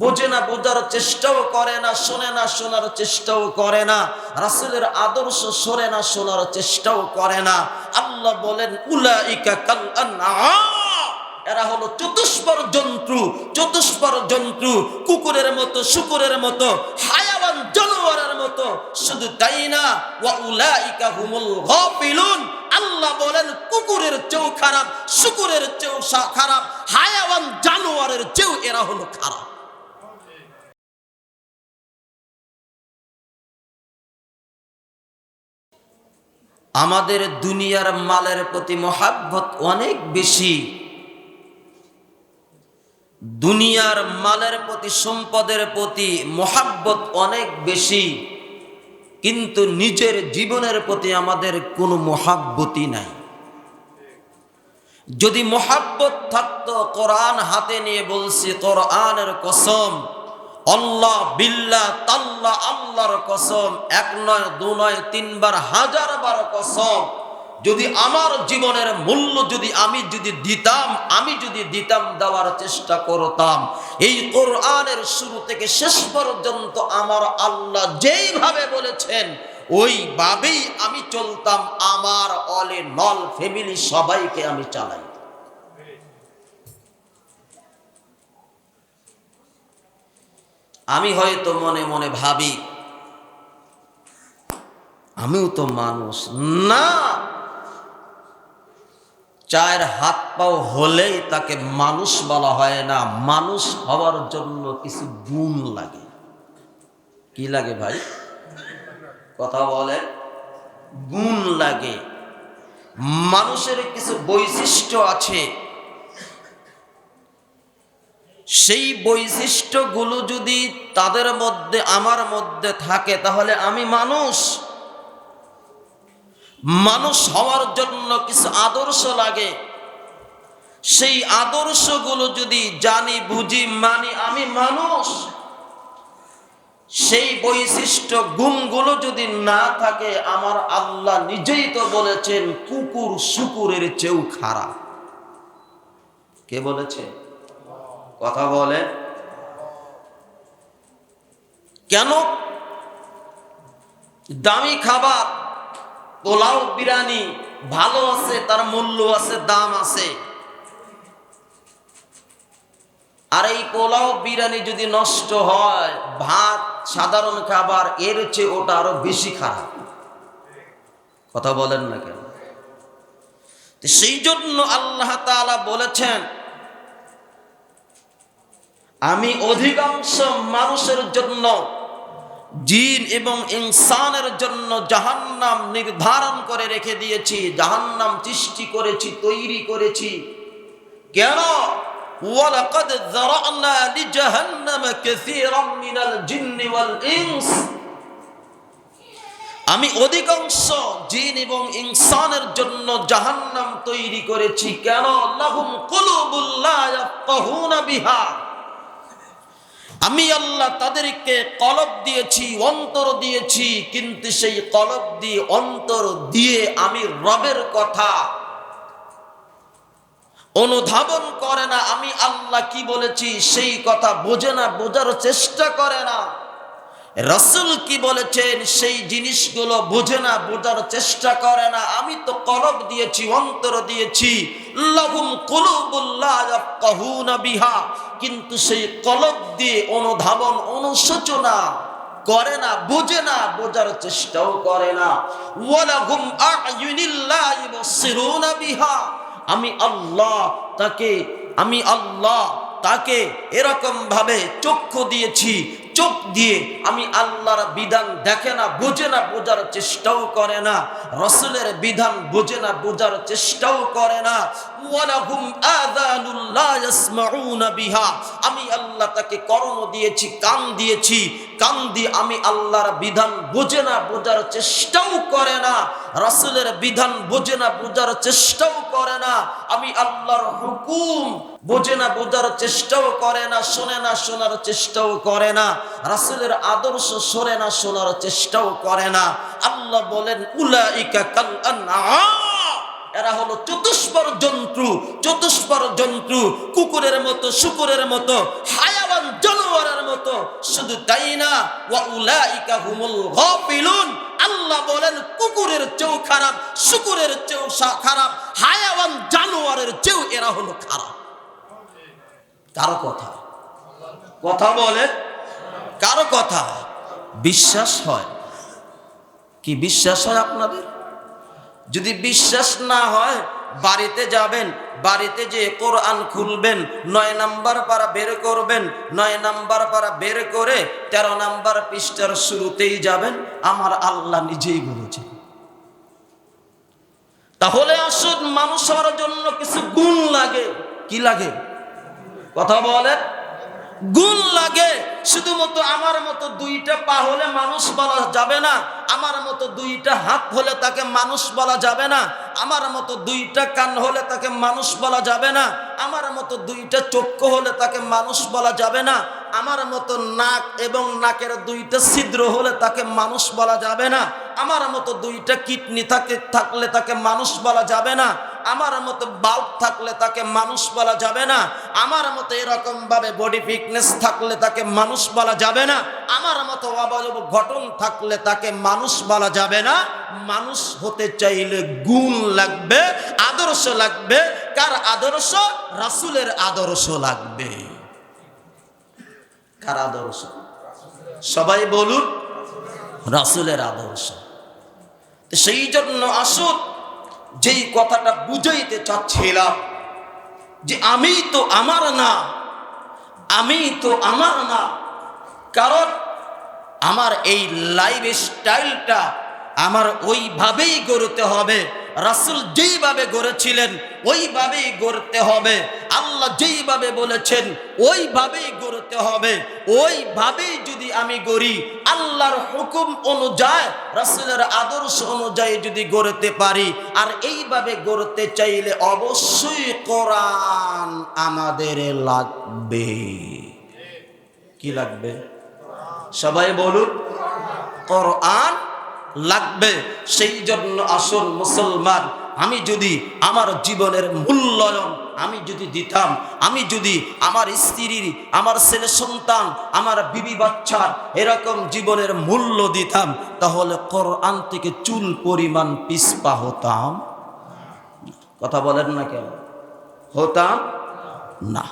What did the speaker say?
বোঝে না, বোঝার চেষ্টাও করে না, শোনে না, শোনার চেষ্টাও করে না, রাসূলের আদর্শ শোনে না, শোনার চেষ্টাও করে না। আল্লাহ বলেন, উলাইকা কাল এরা হলো চতুষ্পর জন্তু চতুষ্পর জন্তু, কুকুরের মতো, শুকুরের মতো হায়াবান জানোয়ারের মতো, শুধু তাই না, ওয়া উলাইকা হুমুল গাফিলুন। আল্লাহ বলেন, কুকুরের চেয়েও খারাপ, শুকুরের চেয়েও খারাপ হায়াবান জানোয়ারের চেয়েও এরা হলো খারাপ। আমাদের দুনিয়ার মালের প্রতি মহাব্বত অনেক বেশি। দুনিয়ার মালের প্রতি, সম্পদের প্রতি মহাব্বত অনেক বেশি। কিন্তু নিজের জীবনের প্রতি আমাদের কোনো মহাব্বতই নাই। যদি মহাব্বত থাকতো, কোরআন হাতে নিয়ে বলছি, কোরআনের কসম আল্লাহ বিল্লাহ তাল্লাহ আল্লাহর কসম, এক নয়, দু নয়, তিনবার হাজার বার কসম। যদি আমার জীবনের মূল্য যদি আমি যদি দিতাম, আমি যদি দিতাম, দেওয়ার চেষ্টা করতাম। এই কোরআনের শুরু থেকে শেষ পর্যন্ত আমার আল্লাহ যেইভাবে বলেছেন, ওইভাবেই আমি চলতাম। আমার অলে নল ফ্যামিলি সবাইকে আমি চালাই। আমি হয়তো মনে মনে ভাবি, আমিও তো মানুষ। না! চায়ের হাত পাও হলেই তাকে মানুষ বলা হয় না। মানুষ হওয়ার জন্য কিছু গুণ লাগে। কি লাগে ভাই? কথা বলে গুণ লাগে। মানুষের কিছু বৈশিষ্ট্য আছে। সেই বৈশিষ্ট্যগুলো যদি তাদের মধ্যে, আমার মধ্যে থাকে, তাহলে আমি মানুষ। মানুষ হওয়ার জন্য কিছু আদর্শ লাগে। সেই আদর্শগুলো যদি জানি, বুঝি, মানি, আমি মানুষ। সেই বৈশিষ্ট্য, গুণগুলো যদি না থাকে, আমার আল্লাহ নিজেই তো বলেছেন, কুকুর শুকুরের চেয়েও খারাপ। কে বলেছে? কথা বলে। কেন? দামি খাবার, পোলাও, বিরিয়ানি ভালো আছে, তার মূল্য আছে, দাম আছে। আর এই পোলাও, বিরিয়ানি যদি নষ্ট হয়, ভাত, সাধারণ খাবার, এর চেয়ে ওটা আরও বেশি খারাপ। কথা বলেন না কেন? সেই জন্য আল্লাহ বলেছেন আমি অধিকাংশ মানুষের জন্য, জিন এবং ইনসানের জন্য জাহান্নাম নির্ধারণ করে রেখে দিয়েছি, জাহান্নাম সৃষ্টি করেছি, তৈরি করেছি। কেন? আমি অধিকাংশ জিন এবং ইনসানের জন্য জাহান্নাম তৈরি করেছি। কেন? লাহুম কুলুবুল বিহা। আমি আল্লাহ তাদেরকে কলব দিয়েছি, অন্তর দিয়েছি, কিন্তু সেই কলব দিয়ে, অন্তর দিয়ে আমি রবের কথা অনুধাবন করে না। আমি আল্লাহ কি বলেছি, সেই কথা বোঝে না, বোঝার চেষ্টা করে না। রসুল কি বলেছেন? সেই জিনিসগুলো বোঝে না, বোঝার চেষ্টা করে না। আমি তো কলব দিয়েছি, অন্তর দিয়েছি। বিহা। কিন্তু সেই কলব দিয়ে অনুধাবন, অনুশোচনা করে না, বোঝে না, বোঝার চেষ্টাও করে না। বিহা। আমি আল্লাহ তাকে, আমি আল্লাহ তাকে এরকম ভাবে চক্ষু দিয়েছি। চোখ দিয়ে আমি আল্লাহর বিধান দেখে না, বোঝে না, বোঝার চেষ্টাও করে না। রসুলের বিধান বোঝে না, বোঝার চেষ্টাও করে না। আমি আল্লাহ তাকে কর্ম দিয়েছি, কান দিয়েছি কান দিয়ে আমি আল্লাহর বিধান বোঝে না, বোঝার চেষ্টাও করে না। রাসূলের বিধান বোঝে না, বোঝার চেষ্টাও করে না। আমি আল্লাহর হুকুম বোঝে না, বোঝার চেষ্টাও করে না, শোনে না, শোনার চেষ্টাও করে না। রাসূলের আদর্শ শোনে না, শোনার চেষ্টাও করে না। আল্লাহ বলেন, উলাইকা কাল এরা হলো চতুষ্পর জন্তু চতুষ্পর জন্তু কুকুরের মতো, শুকুরের মতো হায়াবান শুধু তাই না, ওয়া উলাইকা হুমুল গাফিলুন। আল্লাহ বলেন, কুকুরের চেয়েও খারাপ, শুকুরের চেয়েও খারাপ, হায়াওয়ান জানোয়ারের চেয়েও এরা হলো খারাপ। কারও কথা? কথা বলে? কারও কথা? বিশ্বাস হয়। কি বিশ্বাস হয় আপনাদের? যদি বিশ্বাস না হয় বাড়িতে যাবেন, বাড়িতে যে কোরআন খুলবেন, নয় নাম্বার পারা বের করবেন, নয় নাম্বার পারা বের করে তেরো নাম্বার পৃষ্ঠার শুরুতেই যাবেন, আমার আল্লাহ নিজেই বলেছে। তাহলে আসুন, মানুষ হওয়ার জন্য কিছু গুণ লাগে। কি লাগে? কথা বলে গুণ লাগে। শুধুমাত্র আমার মতো দুইটা পা হলে মানুষ বলা যাবে না। আমার মতো দুইটা হাত হলে তাকে মানুষ বলা যাবে না। আমার মতো দুইটা কান হলে তাকে মানুষ বলা যাবে না। আমার মতো দুইটা চক্ষু হলে তাকে মানুষ বলা যাবে না। আমার মতো নাক এবং নাকের দুইটা ছিদ্র হলে তাকে মানুষ বলা যাবে না। আমার মতো দুইটা কিডনি থাকে থাকলে তাকে মানুষ বলা যাবে না। আমার মতো বাল্ব থাকলে তাকে মানুষ বলা যাবে না, আমার মতো এরকম ভাবে বডি ফিটনেস থাকলে তাকে মানুষ বলা যাবে না, আমার মতো অবয়ব ঘটন থাকলে তাকে মানুষ বলা যাবে না, মানুষ হতে চাইলে গুণ লাগবে, আদর্শ লাগবে, কার আদর্শ? রাসুলের আদর্শ লাগবে। কার আদর্শ? সবাই বলুন, রাসুলের আদর্শ। সেই জন্য আসুন যেই কথাটা বুঝাইতে চাচ্ছিলাম যে আমি তো আমার না, আমি তো আমার না, কারণ আমার এই লাইফ স্টাইলটা আমার ওইভাবেই গড়তে হবে। রাসুল যেইভাবে গড়েছিলেন, ওইভাবেই গড়তে হবে। আল্লাহ যেইভাবে বলেছেন, ওইভাবেই গড়তে হবে। ওইভাবেই যদি আমি গড়ি, আল্লাহর হুকুম অনুযায়ী, রাসুলের আদর্শ অনুযায়ী যদি গড়তে পারি, আর এইভাবে গড়তে চাইলে অবশ্যই কোরআন আমাদের লাগবে। কি লাগবে? সবাই বলুন, কোরআন লাগবে সেই জন্য আসল মুসলমান, আমি যদি আমার জীবনের মূল্যায়ন আমি যদি দিতাম, আমি যদি আমার স্ত্রীর, আমার ছেলে সন্তান, আমার বিবি বাচ্চার এরকম জীবনের মূল্য দিতাম, তাহলে কোরআন থেকে চুল পরিমাণ পিসপা হতাম? কথা বলেন না কেন? হতাম? না।